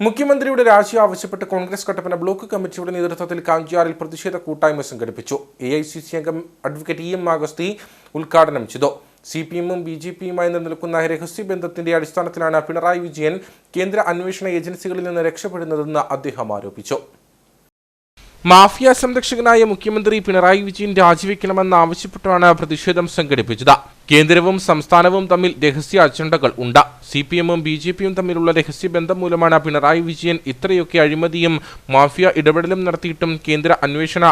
മുഖ്യമന്ത്രിയുടെ രാജി ആവശ്യപ്പെട്ട് കോൺഗ്രസ് കട്ടപ്പന ബ്ലോക്ക് കമ്മിറ്റിയുടെ നേതൃത്വത്തിൽ കാഞ്ചിയാറിൽ പ്രതിഷേധ കൂട്ടായ്മ സംഘടിപ്പിച്ചു. എ ഐ സി സി അംഗം അഡ്വക്കേറ്റ് ഇ എം ആഗസ്തി ഉദ്ഘാടനം ചെയ്തു. സി പി എമ്മും ബി ജെ പിയുമായി നിലനിൽക്കുന്ന രഹസ്യബന്ധത്തിന്റെ അടിസ്ഥാനത്തിലാണ് പിണറായി വിജയൻ കേന്ദ്ര അന്വേഷണ ഏജൻസികളിൽ നിന്ന് രക്ഷപ്പെടുന്നതെന്ന് അദ്ദേഹം ആരോപിച്ചു. മാഫിയ സംരക്ഷകനായ മുഖ്യമന്ത്രി പിണറായി വിജയൻ രാജിവെക്കണമെന്ന് ആവശ്യപ്പെട്ടാണ് പ്രതിഷേധം സംഘടിപ്പിച്ചത്. കേന്ദ്രവും സംസ്ഥാനവും തമ്മിൽ രഹസ്യ അജണ്ടകൾ ഉണ്ട്. സി പി എമ്മും ബി ജെ പിയും തമ്മിലുള്ള രഹസ്യബന്ധം മൂലമാണ് പിണറായി വിജയൻ ഇത്രയൊക്കെ അഴിമതിയും മാഫിയ ഇടപെടലും നടത്തിയിട്ടും കേന്ദ്ര അന്വേഷണ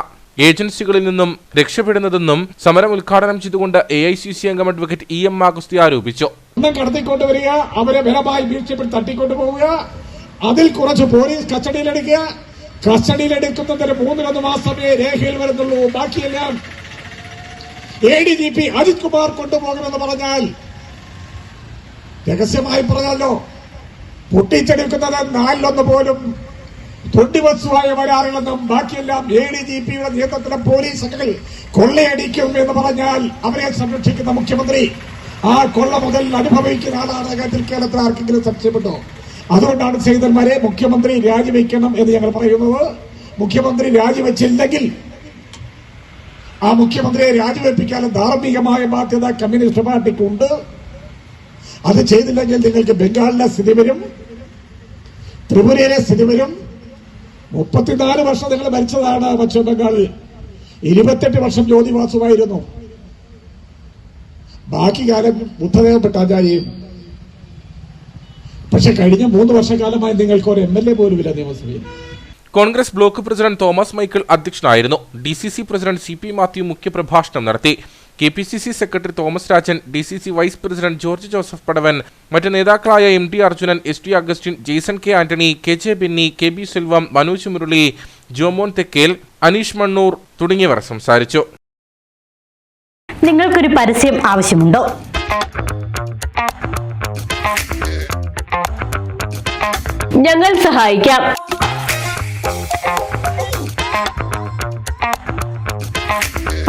ഏജൻസികളിൽ നിന്നും രക്ഷപ്പെടുന്നതെന്നും സമരം ഉദ്ഘാടനം ചെയ്തുകൊണ്ട് എ ഐ സി സി അംഗം അഡ്വക്കേറ്റ് ഇ എം ആഗസ്തി ആരോപിച്ചു. കടത്തിക്കൊണ്ടുവരിക അവരെ ഭീഷണിപ്പെടുത്തി തട്ടിക്കൊണ്ടുപോവുക അതിൽ കുറച്ച് പോലീസ് കസ്റ്റഡിയിലെടുക്കുക കസ്റ്റഡിയിലെടുക്കുന്നതിന് മൂന്നിലൊന്ന് മാസമേ രേഖയിൽ വരുന്നുള്ളൂ. ബാക്കിയെല്ലാം A D G P Ajith Kumar കൊണ്ടുപോകണമെന്ന് പറഞ്ഞാൽ രഹസ്യമായി പറഞ്ഞല്ലോ. പൊട്ടിച്ചെടുക്കുന്നത് നാലിലൊന്ന് പോലും തൊണ്ടിവസ്തുവായ വരാറുകളെന്നും ബാക്കിയെല്ലാം എ ഡി ജി പിയുടെ നേതൃത്വത്തിലെ പോലീസ് സംഘങ്ങൾ കൊള്ളയടിക്കും എന്ന് പറഞ്ഞാൽ അവരെ സംരക്ഷിക്കുന്ന മുഖ്യമന്ത്രി ആ കൊള്ള മുതൽ അനുഭവിക്കുന്ന ആളാണ് കാര്യത്തിൽ കേരളത്തിൽ ആർക്കെങ്കിലും സംശയമുണ്ടോ? അതുകൊണ്ടാണ് ചെയ്തന്മാരെ മുഖ്യമന്ത്രി രാജിവെക്കണം എന്ന് ഞങ്ങൾ പറയുന്നത്. മുഖ്യമന്ത്രി രാജിവെച്ചില്ലെങ്കിൽ ആ മുഖ്യമന്ത്രിയെ രാജിവെപ്പിക്കാനും ധാർമ്മികമായ ബാധ്യത കമ്മ്യൂണിസ്റ്റ് പാർട്ടിക്കുണ്ട്. അത് ചെയ്തില്ലെങ്കിൽ നിങ്ങൾക്ക് ബംഗാളിലെ സ്ഥിതി വരും ത്രിപുരയിലെ സ്ഥിതി വരും. മുപ്പത്തിനാല് വർഷം നിങ്ങൾ ഭരിച്ചതാണ് പശ്ചിമ ബംഗാളിൽ. ഇരുപത്തെട്ട് വർഷം ജ്യോതിവാസുമായിരുന്നു ബാക്കി കാലം ബുദ്ധദേവ ഭട്ടാചാര്യയും പക്ഷെ കഴിഞ്ഞ മൂന്ന് വർഷക്കാലമായി നിങ്ങൾക്ക് ഒരു എം എൽ എ പോലുമില്ല നിയമസഭയിൽ. കോൺഗ്രസ് ബ്ലോക്ക് പ്രസിഡന്റ് തോമസ് മൈക്കിൾ അധ്യക്ഷനായിരുന്നു. D C C president C P Mathew മുഖ്യപ്രഭാഷണം നടത്തി. K P C C secretary Thomas Rajan D C C vice president George Joseph Padavan മറ്റ് നേതാക്കളായ M T Arjunan S T Augustine Jaison K Antony K J Binny K B Selvam Manoj Murali Jomon Thekkel Aneesh Mannoor തുടങ്ങിയവർ സംസാരിച്ചു. നിങ്ങൾക്കൊരു പരസ്യം ആവശ്യമുണ്ടോ? ഞങ്ങൾ സഹായിക്കാം.